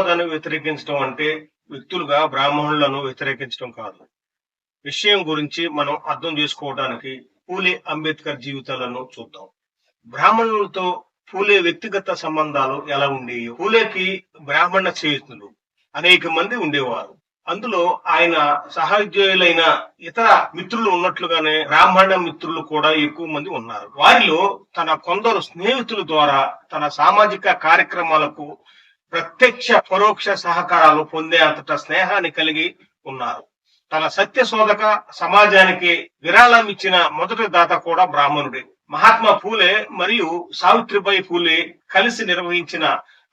మనువాదాన్ని వ్యతిరేకించడం అంటే వ్యక్తులుగా బ్రాహ్మణులను వ్యతిరేకించడం కాదు. విషయం గురించి మనం అర్థం చేసుకోవడానికి పూలే అంబేద్కర్ జీవితాలను చూద్దాం. బ్రాహ్మణులతో పూలే వ్యక్తిగత సంబంధాలు ఎలా ఉండేవి? పూలేకి బ్రాహ్మణ స్నేహితులు అనేక మంది ఉండేవారు. అందులో ఆయన సహోద్యోగులైన ఇతర మిత్రులు ఉన్నట్లుగానే బ్రాహ్మణ మిత్రులు కూడా ఎక్కువ మంది ఉన్నారు. వారిలో తన కొందరు స్నేహితుల ద్వారా తన సామాజిక కార్యక్రమాలకు ప్రత్యక్ష పరోక్ష సహకారాలు పొందే అంతట స్నేహాన్ని కలిగి ఉన్నారు. తన సత్య శోధక సమాజానికి విరాళం ఇచ్చిన మొదటి దాత కూడా బ్రాహ్మణుడే. మహాత్మా పూలే మరియు సావిత్రిబాయి పూలే కలిసి నిర్వహించిన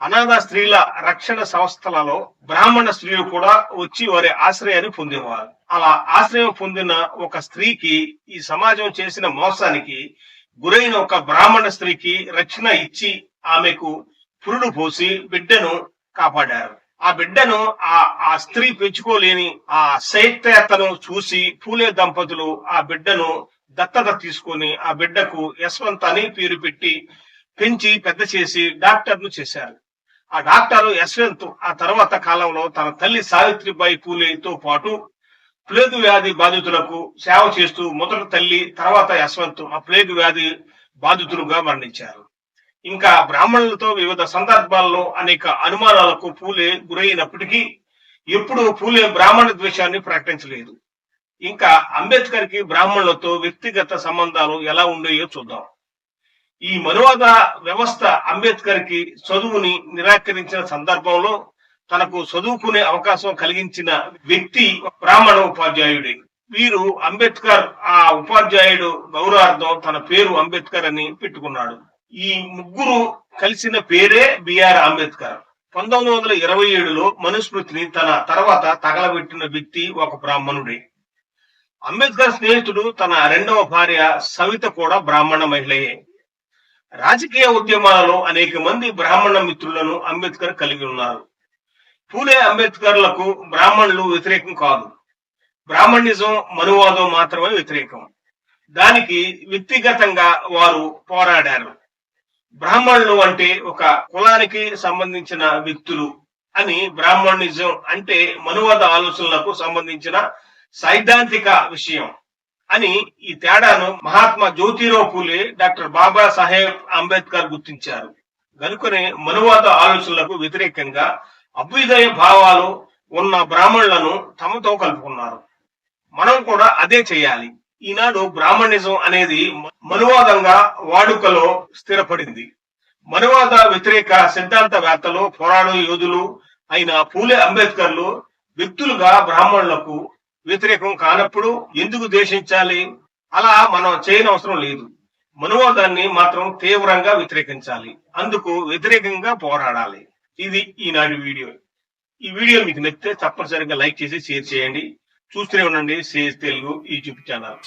అనాథ స్త్రీల రక్షణ సంస్థలలో బ్రాహ్మణ స్త్రీలు కూడా వచ్చి వారి ఆశ్రయాన్ని పొందేవారు. అలా ఆశ్రయం పొందిన ఒక స్త్రీకి ఈ సమాజం చేసిన మోసానికి గురైన ఒక బ్రాహ్మణ స్త్రీకి రక్షణ ఇచ్చి ఆమెకు పురుడు పోసి బిడ్డను కాపాడారు. ఆ బిడ్డను ఆ ఆ స్త్రీ పెంచుకోలేని ఆ శైత్యతను చూసి పూలే దంపతులు ఆ బిడ్డను దత్తత తీసుకొని ఆ బిడ్డకు యశ్వంత్ అని పేరు పెట్టి పెంచి పెద్ద చేసి డాక్టర్ను చేశారు. ఆ డాక్టర్ యశ్వంత్ ఆ తర్వాత కాలంలో తన తల్లి సావిత్రిబాయి పూలేతో పాటు ప్లేగు వ్యాధి బాధితులకు సేవ చేస్తూ మొదట తల్లి తర్వాత యశ్వంత్ ఆ ప్లేగు వ్యాధి బాధితులుగా మరణించారు. ఇంకా బ్రాహ్మణులతో వివిధ సందర్భాల్లో అనేక అనుమానాలకు పూలే గురైనప్పటికీ ఎప్పుడూ పూలే బ్రాహ్మణ ద్వేషాన్ని ప్రకటించలేదు. ఇంకా అంబేద్కర్కి బ్రాహ్మణులతో వ్యక్తిగత సంబంధాలు ఎలా ఉండేయో చూద్దాం. ఈ మనువాద వ్యవస్థ అంబేద్కర్కి చదువుని నిరాకరించిన సందర్భంలో తనకు చదువుకునే అవకాశం కలిగించిన వ్యక్తి బ్రాహ్మణ ఉపాధ్యాయుడే. వీరు అంబేద్కర్ ఆ ఉపాధ్యాయుడు గౌరవార్థం తన పేరు అంబేద్కర్ అని పెట్టుకున్నాడు. ఈ ముగ్గురు కలిసిన పేరే బిఆర్ అంబేద్కర్. పంతొమ్మిది వందల ఇరవై ఏడులో మనుస్మృతిని తన తర్వాత తగలబెట్టిన వ్యక్తి ఒక బ్రాహ్మణుడే. అంబేద్కర్ స్నేహితుడు తన రెండవ భార్య సవిత కూడా బ్రాహ్మణ మహిళయే. రాజకీయ ఉద్యమాలలో అనేక మంది బ్రాహ్మణ మిత్రులను అంబేద్కర్ కలిగి ఉన్నారు. పూలే అంబేద్కర్లకు బ్రాహ్మణులు వ్యతిరేకం కాదు. బ్రాహ్మణిజం మనువాదం మాత్రమే వ్యతిరేకం. దానికి వ్యక్తిగతంగా వారు పోరాడారు. బ్రాహ్మణులు అంటే ఒక కులానికి సంబంధించిన వ్యక్తులు అని బ్రాహ్మణిజం అంటే మనువాద ఆలోచనలకు సంబంధించిన సైద్ధాంతిక విషయం అని ఈ తేడాను మహాత్మా జ్యోతిరావు పూలే డాక్టర్ బాబా సాహెబ్ అంబేద్కర్ గుర్తించారు. కనుకనే మనువాద ఆలోచనలకు వ్యతిరేకంగా అభ్యుదయ భావాలు ఉన్న బ్రాహ్మణులను తమతో కలుపుకున్నారు. మనం కూడా అదే చేయాలి. ఈనాడు బ్రాహ్మణిజం అనేది మనువాదంగా వాడుకలో స్థిరపడింది. మనువాద వ్యతిరేక సిద్ధాంతవేత్తలు పోరాడు యోధులు అయిన పూలే అంబేద్కర్లు వ్యక్తులుగా బ్రాహ్మణులకు వ్యతిరేకం కానప్పుడు ఎందుకు దేశించాలి అలా మనం చేయనవసరం లేదు. మనువాదాన్ని మాత్రం తీవ్రంగా వ్యతిరేకించాలి. అందుకు వ్యతిరేకంగా పోరాడాలి. ఇది ఈనాటి వీడియో. ఈ వీడియో మీకు నచ్చితే తప్పనిసరిగా లైక్ చేసి షేర్ చేయండి. చూస్తూనే ఉండండి సిఎస్ తెలుగు యూట్యూబ్ ఛానల్.